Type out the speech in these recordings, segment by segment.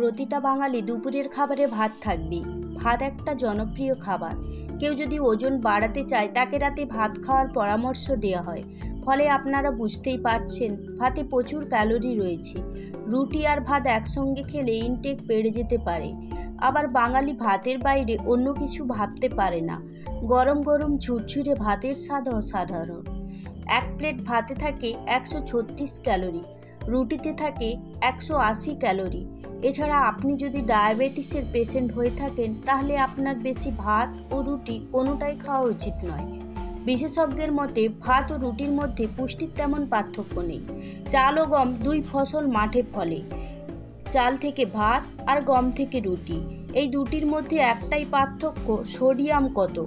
প্রতিটা বাঙালি দুপুরের খাবারে ভাত থাকবে। ভাত একটা জনপ্রিয় খাবার। কেউ যদি ওজন বাড়াতে চায়, তাকে রাতে ভাত খাওয়ার পরামর্শ দেওয়া হয়। ফলে আপনারা বুঝতেই পারছেন, ভাতে প্রচুর ক্যালোরি রয়েছে। রুটি আর ভাত একসঙ্গে খেলে ইনটেক বেড়ে যেতে পারে। আবার বাঙালি ভাতের বাইরে অন্য কিছু ভাবতে পারে না। গরম গরম ঝুরঝুরে ভাতের স্বাদ অসাধারণ। এক প্লেট ভাতে থাকে একশো ছত্রিশ ক্যালোরি। রুটিতে থাকে একশো আশি ক্যালোরি। এছাড়া আপনি যদি ডায়াবেটিসের পেশেন্ট হয়ে থাকেন, তাহলে আপনার বেশি ভাত ও রুটি কোনোটাই খাওয়া উচিত নয়। বিশেষজ্ঞের মতে, ভাত ও রুটির মধ্যে পুষ্টির তেমন পার্থক্য নেই। চাল ও গম দুই ফসল মাঠে ফলে। চাল থেকে ভাত আর গম থেকে রুটি। এই দুটির মধ্যে একটাই পার্থক্য, সোডিয়াম কত?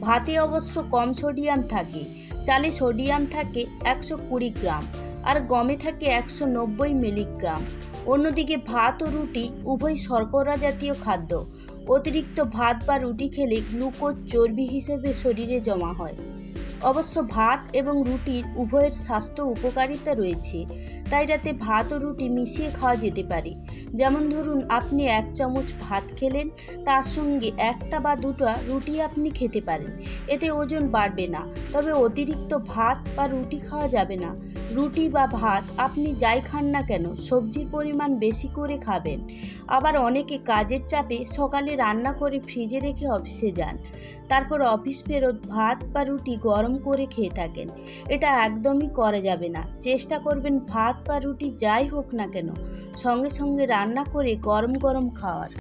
ভাতে অবশ্য কম সোডিয়াম থাকে। চালে সোডিয়াম থাকে একশো কুড়ি গ্রাম। আর গমে থাকে একশো নব্বই মিলিগ্রাম। অন্যদিকে ভাত ও রুটি উভয় শর্করা জাতীয় খাদ্য। অতিরিক্ত ভাত বা রুটি খেলে গ্লুকোজ চর্বি হিসেবে শরীরে জমা হয়। অবশ্য ভাত এবং রুটির উভয়ের স্বাস্থ্য উপকারিতা রয়েছে, তাই রাতে ভাত ও রুটি মিশিয়ে খাওয়া যেতে পারে। যেমন ধরুন, আপনি এক চামচ ভাত খেলেন, তার সঙ্গে একটা বা দুটো রুটি আপনি খেতে পারেন। এতে ওজন বাড়বে না, তবে অতিরিক্ত ভাত বা রুটি খাওয়া যাবে না। রুটি বা ভাত আপনি যাই খান না কেন, সবজির পরিমাণ বেশি করে খাবেন। আবার অনেকে কাজের চাপে সকালে রান্না করে ফ্রিজে রেখে অফিসে যান। তারপর অফিস ফেরত ভাত বা রুটি গরম করে খেয়ে থাকেন। এটা একদমই করা যাবে না। চেষ্টা করবেন ভাত বা রুটি যাই হোক না কেন, সঙ্গে সঙ্গে রান্না করে গরম গরম খাওয়ার।